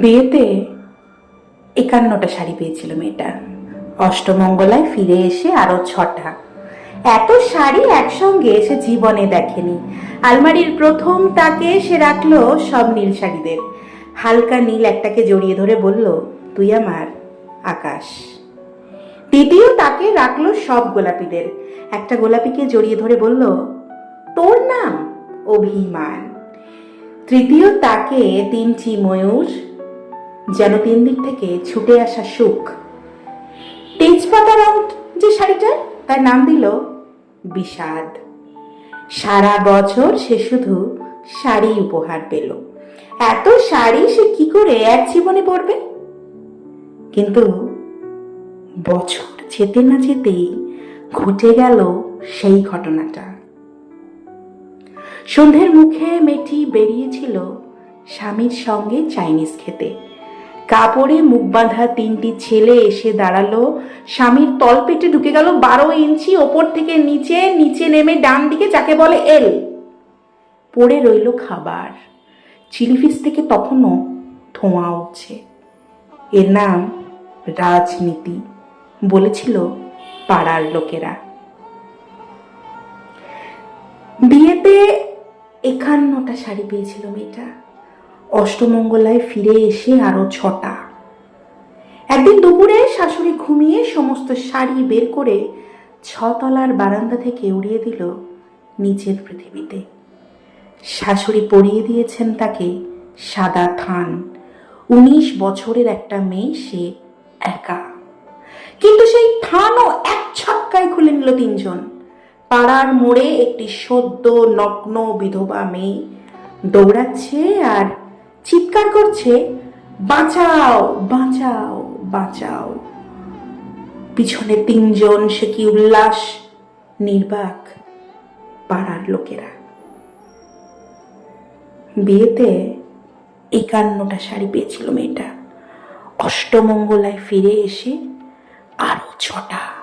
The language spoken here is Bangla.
বিয়েতে একান্নটা শাড়ি পেয়েছিল মেয়েটা। অষ্টমঙ্গলায় ফিরে এসে আরও ছটা। এত শাড়ি একসঙ্গে সে জীবনে দেখেনি। আলমারির প্রথম তাকে সে রাখল সব নীল শাড়িদের। হালকা নীল একটাকে জড়িয়ে ধরে বলল, তুই আমার আকাশ। দ্বিতীয় তাকে রাখল সব গোলাপিদের। একটা গোলাপিকে জড়িয়ে ধরে বলল, তোর নাম অভিমান। তৃতীয় তাকে তিনটি ময়ূর যেন তিন দিক থেকে ছুটে আসা সুখ। তেজপাতা রং যে শাড়িটার, তার নাম দিল বিষাদ। সারা বছর সে শুধু শাড়ি উপহার পেল। এত শাড়ি সে কি করে এক জীবনে পরবে? কিন্তু বছর যেতে না যেতেই ঘটে গেল সেই ঘটনাটা। সন্ধ্যের মুখে মেয়েটি বেরিয়েছিল স্বামীর সঙ্গে চাইনিজ খেতে। কাপড়ে মুখ বাঁধা তিনটি ছেলে এসে দাঁড়াল। স্বামীর তলপেটে ঢুকে গেল বারো ইঞ্চি, ওপর থেকে নিচে নিচে নেমে ডান দিকে যাকে বলে এল। পড়ে রইল খাবার। চিলি ফিশ থেকে তখনও ধোঁয়া উঠছে। এর নাম রাজনীতি, বলেছিল পাড়ার লোকেরা। বিয়েতে একান্নটা শাড়ি পেয়েছিল মেয়েটা। অষ্টমঙ্গলায় ফিরে এসে আরও ছটা। একদিন দুপুরে শাশুড়ি ঘুমিয়ে সমস্ত শাড়ি বের করে ছতলার বারান্দা থেকে উড়িয়ে দিল নিচের পৃথিবীতে। শাশুড়ি পরিয়ে দিয়েছেন তাকে সাদা থান। উনিশ বছরের একটা মেয়ে সে একা। কিন্তু সেই থানও এক ছক্কায় খুলে নিল তিনজন। পাড়ার মোড়ে একটি সদ্য নগ্ন বিধবা মেয়ে দৌড়াচ্ছে আর চিৎকার করছে, বাঁচাও বাঁচাও বাঁচাও। পিছনে তিনজন সে কি উল্লাস, নির্বাক পাড়ার লোকেরা। বিয়েতে একান্নটা শাড়ি পেয়েছিল মেয়েটা। অষ্টমঙ্গলায় ফিরে এসে আরও ছটা